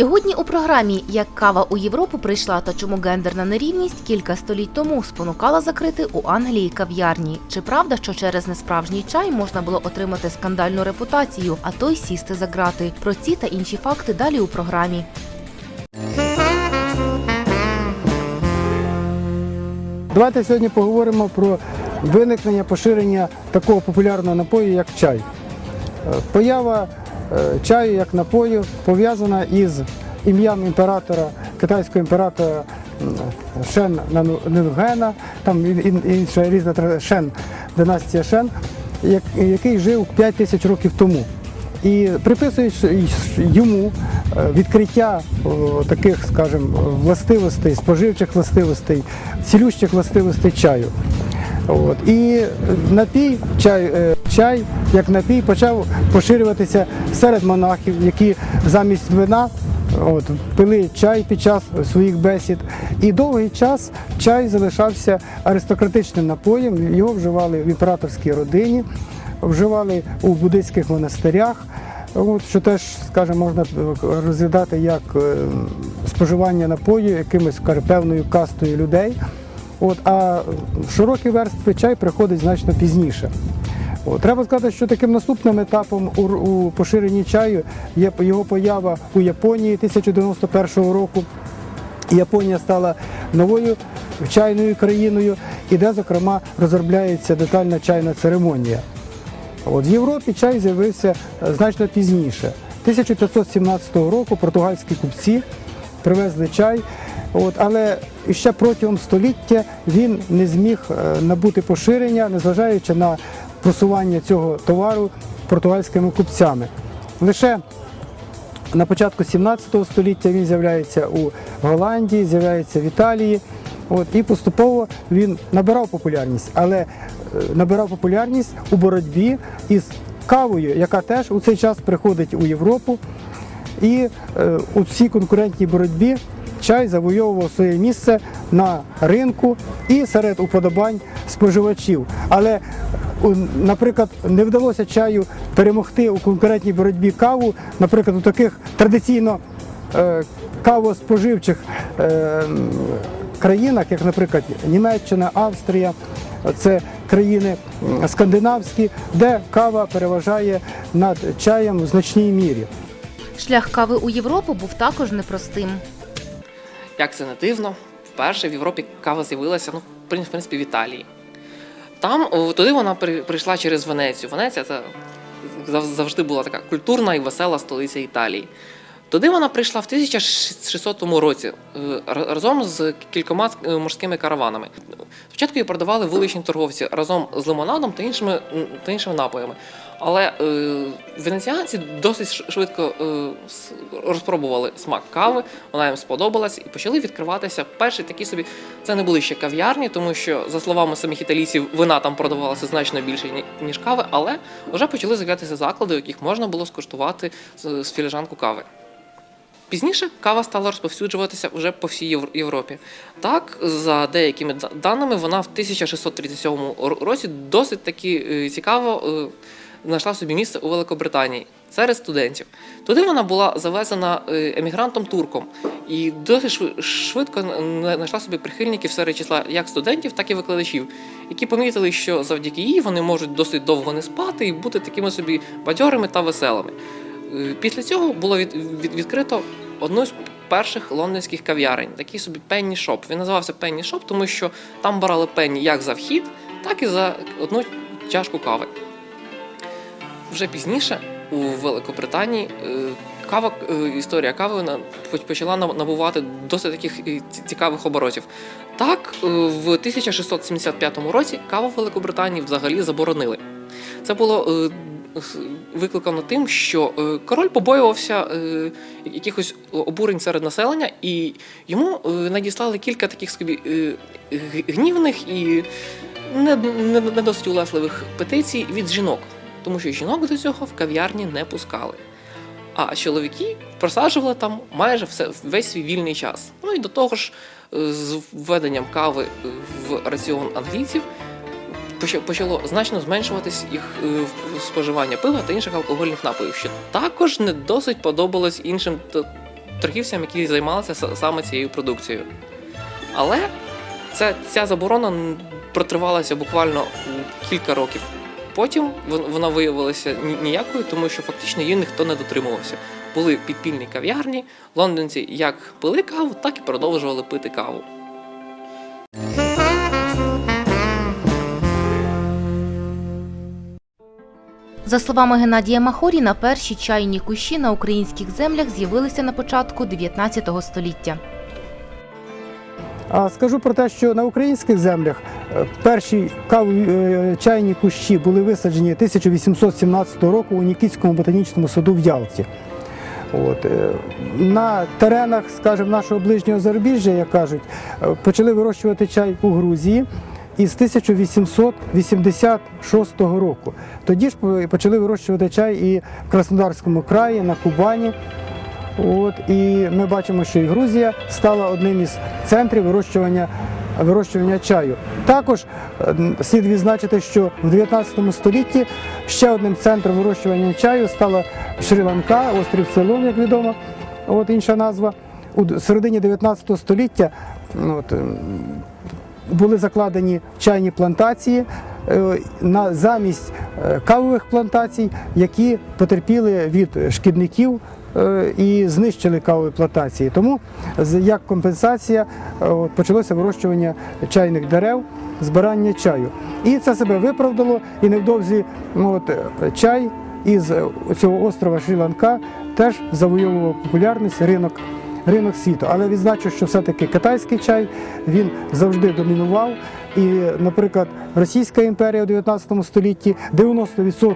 Сьогодні у програмі Як кава у Європу прийшла та чому гендерна нерівність кілька століть тому спонукала закрити у Англії кав'ярні. Чи правда, що через несправжній чай можна було отримати скандальну репутацію, а то й сісти за грати? Про ці та інші факти далі у програмі. Давайте сьогодні поговоримо про виникнення поширення такого популярного напою, як чай. Е, Поява чаю як напою пов'язана із ім'ям імператора, китайського імператора Шен Нунгена, там ін- ін- інша різна Шен, династія Шен, який жив 5 тисяч років тому. І приписують йому е, відкриття таких, скажімо, властивостей, споживчих властивостей, цілющих властивостей чаю. От. І напій, чай, е, чай, як напій, почав поширюватися серед монахів, які замість вина от, пили чай під час своїх бесід. І довгий час чай залишався аристократичним напоєм, його вживали в імператорській родині вживали у буддийських монастирях, от, що теж, скажімо, можна розглядати як е, споживання напою якимось певною кастою людей. От, а широкі верстви чай приходить значно пізніше. От, треба сказати, що таким наступним етапом у, у поширенні чаю є його поява у Японії 1091 року. Японія стала новою чайною країною, і де, зокрема, розробляється детальна чайна церемонія. От в Європі чай з'явився е, значно пізніше. 1517 року португальські купці привезли чай, от, але ще протягом століття він не зміг е, набути поширення, незважаючи на просування цього товару португальськими купцями. Лише на початку 17 століття він з'являється у Голландії, з'являється в Італії. От, і поступово він набирав популярність, але е, набирав популярність у боротьбі із кавою, яка теж у цей час приходить у Європу. І е, у цій конкурентній боротьбі чай завойовував своє місце на ринку і серед уподобань споживачів. Але, наприклад, не вдалося чаю перемогти у конкурентній боротьбі каву, наприклад, у таких традиційно е, кавоспоживчих е, країнах, як, наприклад, Німеччина, Австрія, це країни скандинавські, де кава переважає над чаєм в значній мірі. Шлях кави у Європу був також непростим. Як це не дивно, вперше в Європі кава з'явилася, ну, в принципі, в Італії. Там туди вона прийшла через Венецію. Венеція це завжди була така культурна і весела столиця Італії. Туди вона прийшла в 1600 році е, разом з кількома е, морськими караванами. Спочатку її продавали вуличні торговці разом з лимонадом та іншими, та іншими напоями. Але е, венеціанці досить швидко е, розпробували смак кави, вона їм сподобалась і почали відкриватися перші такі собі. Це не були ще кав'ярні, тому що, за словами самих італійців, вина там продавалася значно більше ніж кави, але вже почали з'являтися заклади, у яких можна було скуштувати з, філіжанку кави. Пізніше кава стала розповсюджуватися вже по всій Європі. Так, за деякими даними, вона в 1637 році досить таки е, цікаво знайшла собі місце у Великобританії серед студентів. Туди вона була завезена е, емігрантом турком і досить швидко знайшла собі прихильників серед числа як студентів, так і викладачів, які помітили, що завдяки їй вони можуть досить довго не спати і бути такими собі бадьорими та веселими. Е, Після цього було від, від- відкрито одну з перших лондонських кав'ярень, такий собі пенні шоп. Він називався пенні шоп, тому що там брали пенні як за вхід, так і за одну чашку кави. Вже пізніше у Великобританії е, кава, е, історія кави почала наб- набувати досить таких е, цікавих оборотів. Так, в 1675 році каву в Великобританії взагалі заборонили. Це було викликано тим, що король побоювався якихось обурень серед населення, і йому надіслали кілька таких собі гнівних і не досить улесливих петицій від жінок, тому що жінок до цього в кав'ярні не пускали. А чоловіки просаджували там майже все, весь свій вільний час. Ну і до того ж, е, з введенням кави е, в раціон англійців почало значно зменшуватись їх е, споживання пива та інших алкогольних напоїв, що також не досить подобалось іншим торгівцям, які займалися саме цією продукцією. Але це, ця заборона протривалася буквально кілька років. Потім вона виявилася ніякою, тому що фактично її ніхто не дотримувався. Були підпільні кав'ярні, лондонці як пили каву, так і продовжували пити каву. За словами Геннадія Махоріна, перші чайні кущі на українських землях з'явилися на початку 19 століття. А скажу про те, що на українських землях е, перші кавові е, чайні кущі були висаджені 1817 року у Нікітському ботанічному саду в Ялті. От, е, на теренах, скажімо, нашого ближнього зарубіжжя, як кажуть, почали вирощувати чай у Грузії із 1886 року. Тоді ж почали вирощувати чай і в Краснодарському краї, на Кубані. От, і ми бачимо, що і Грузія стала одним із центрів вирощування, вирощування чаю. Також е, слід відзначити, що в 19 столітті ще одним центром вирощування чаю стала Шрі-Ланка, острів Цейлон, як відомо, от інша назва. У середині 19 століття от, ем, були закладені чайні плантації на замість е, кавових плантацій, які потерпіли від шкідників е, і знищили кавові плантації. Тому як компенсація е, почалося вирощування чайних дерев, збирання чаю. І це себе виправдало, і невдовзі ну, от, е, чай із е, цього острова Шрі-Ланка теж завойовував популярність ринок ринок світу. Але відзначу, що все-таки китайський чай він завжди домінував. І, наприклад, Російська імперія у 19 столітті 90%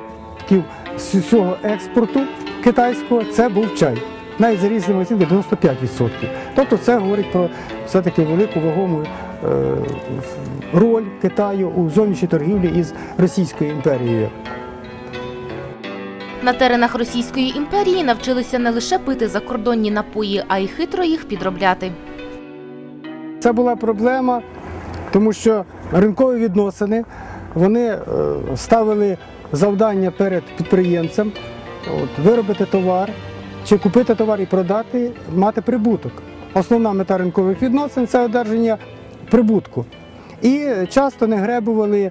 з усього експорту китайського це був чай. Навіть за різними оцінками 95%. Тобто це говорить про все-таки велику вагому е, роль Китаю у зовнішній торгівлі із Російською імперією. На теренах Російської імперії навчилися не лише пити закордонні напої, а й хитро їх підробляти. Це була проблема, тому що ринкові відносини вони е, ставили завдання перед підприємцем от, виробити товар чи купити товар і продати, мати прибуток. Основна мета ринкових відносин це одержання прибутку. І часто не гребували е,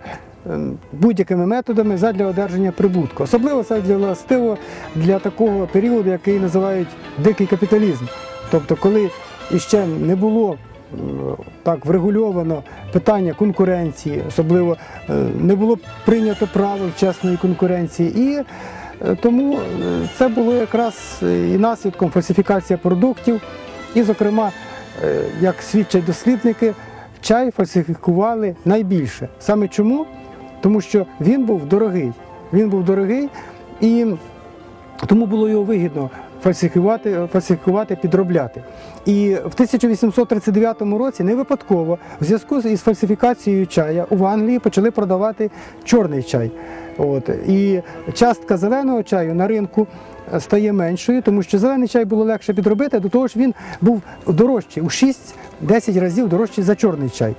будь-якими методами задля одержання прибутку. Особливо це для властиво для такого періоду, який називають дикий капіталізм. Тобто, коли іще не було так врегульовано питання конкуренції, особливо е, не було прийнято правил чесної конкуренції. І е, тому е, це було якраз і наслідком фальсифікація продуктів. І, зокрема, як свідчать дослідники, чай фальсифікували найбільше. Саме чому? Тому що він був дорогий. Він був дорогий і тому було його вигідно фальсифікувати, фальсифікувати, підробляти. І в 1839 році не випадково в зв'язку із фальсифікацією чая в Англії почали продавати чорний чай. От. І частка зеленого чаю на ринку е, стає меншою, тому що зелений чай було легше підробити, до того ж він був дорожчий у 6-10 разів дорожчий за чорний чай.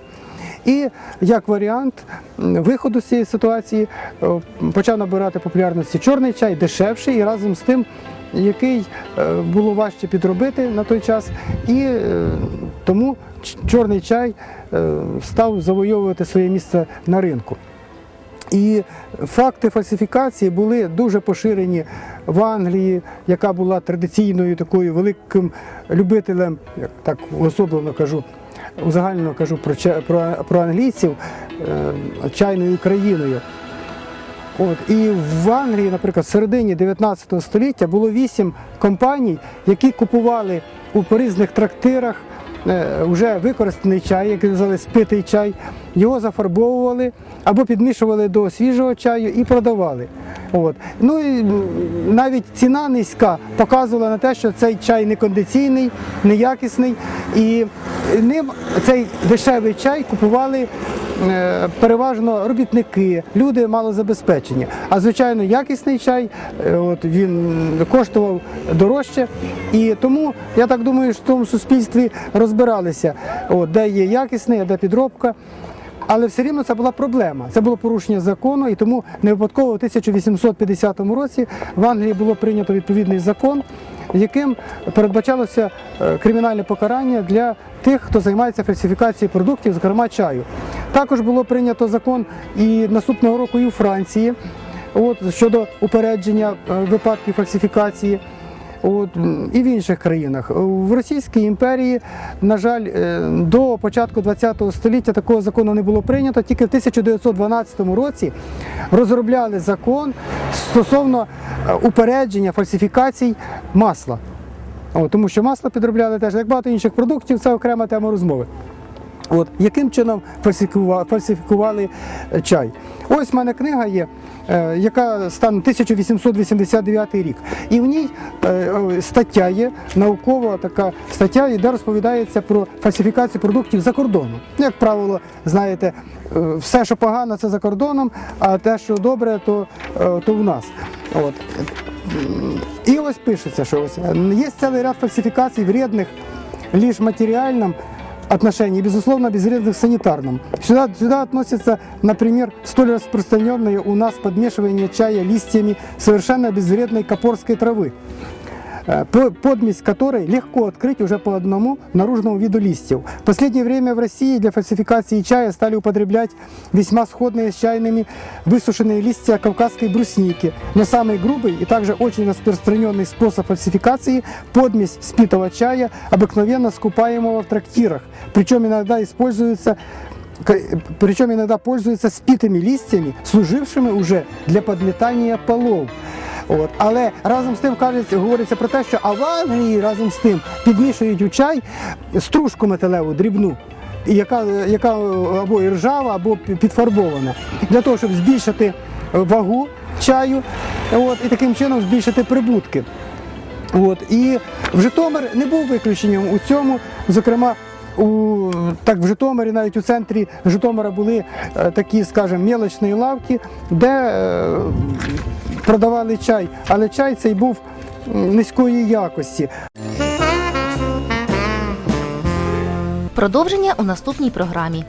І як варіант виходу з цієї ситуації е, почав набирати популярності чорний чай, дешевший і разом з тим, який е, було важче підробити на той час. І е, тому чорний чай став завойовувати своє місце на ринку. І факти фальсифікації були дуже поширені в Англії, яка була традиційною такою великим любителем, як так уособлено кажу, узагальнено кажу про, про, про англійців е, чайною країною. От, і в Англії, наприклад, в середині 19 століття було вісім компаній, які купували у різних трактирах е, вже використаний чай, який називали спитий чай, його зафарбовували або підмішували до свіжого чаю і продавали. От. Ну і навіть ціна низька показувала на те, що цей чай не кондиційний, неякісний, і ним цей дешевий чай купували е, переважно робітники, люди малозабезпечені. А звичайно, якісний чай е, от, він коштував дорожче. І тому я так думаю, що в тому суспільстві розбиралися, от, де є якісний, а де підробка. Але все рівно це була проблема. Це було порушення закону, і тому не випадково в 1850 році в Англії було прийнято відповідний закон, яким передбачалося е, кримінальне покарання для тих, хто займається фальсифікацією продуктів, зокрема чаю. Також було прийнято закон і наступного року і у Франції от, щодо упередження е, випадків фальсифікації. От, і в інших країнах. В Російській імперії, на жаль, е, до початку ХХ століття такого закону не було прийнято. Тільки в 1912 році розробляли закон стосовно е, упередження фальсифікацій масла. От, тому що масло підробляли теж, як багато інших продуктів, це окрема тема розмови. От, яким чином фальсифікува- фальсифікували е, чай? Ось в мене книга є, яка стане 1889 рік. І в ній е, е, стаття є, наукова така стаття, де розповідається про фальсифікацію продуктів за кордоном. Як правило, знаєте, е, все, що погано, це за кордоном, а те, що добре, то, е, то в нас. От. І ось пишеться, що ось е, є цілий ряд фальсифікацій вредних лишь в материальном отношении, безусловно, безвредных в санитарном. Сюда, сюда относятся, например, столь распространенное у нас подмешивание чая листьями совершенно безвредной копорской травы, э, по- Подмесь которой легко открыть уже по одному наружному виду листьев. В последнее время в России для фальсификации чая стали употреблять весьма сходные с чайными высушенные листья кавказской брусники. Но самый грубый и также очень распространенный способ фальсификации – подмесь спитого чая, обыкновенно скупаемого в трактирах. Причем иногда используется причем иногда пользуются спитыми листьями, служившими уже для подметания полов. От. Але разом з тим кажеться, говориться про те, що а в Англії разом з тим підмішують у чай стружку металеву дрібну, яка, яка або і ржава, або підфарбована, для того, щоб збільшити вагу чаю от, і таким чином збільшити прибутки. От. І в Житомир не був виключенням у цьому. Зокрема, у, так в Житомирі, навіть у центрі Житомира були е, такі, скажімо, мілочні лавки, де е, продавали чай, але чай цей був низької якості. Продовження у наступній програмі.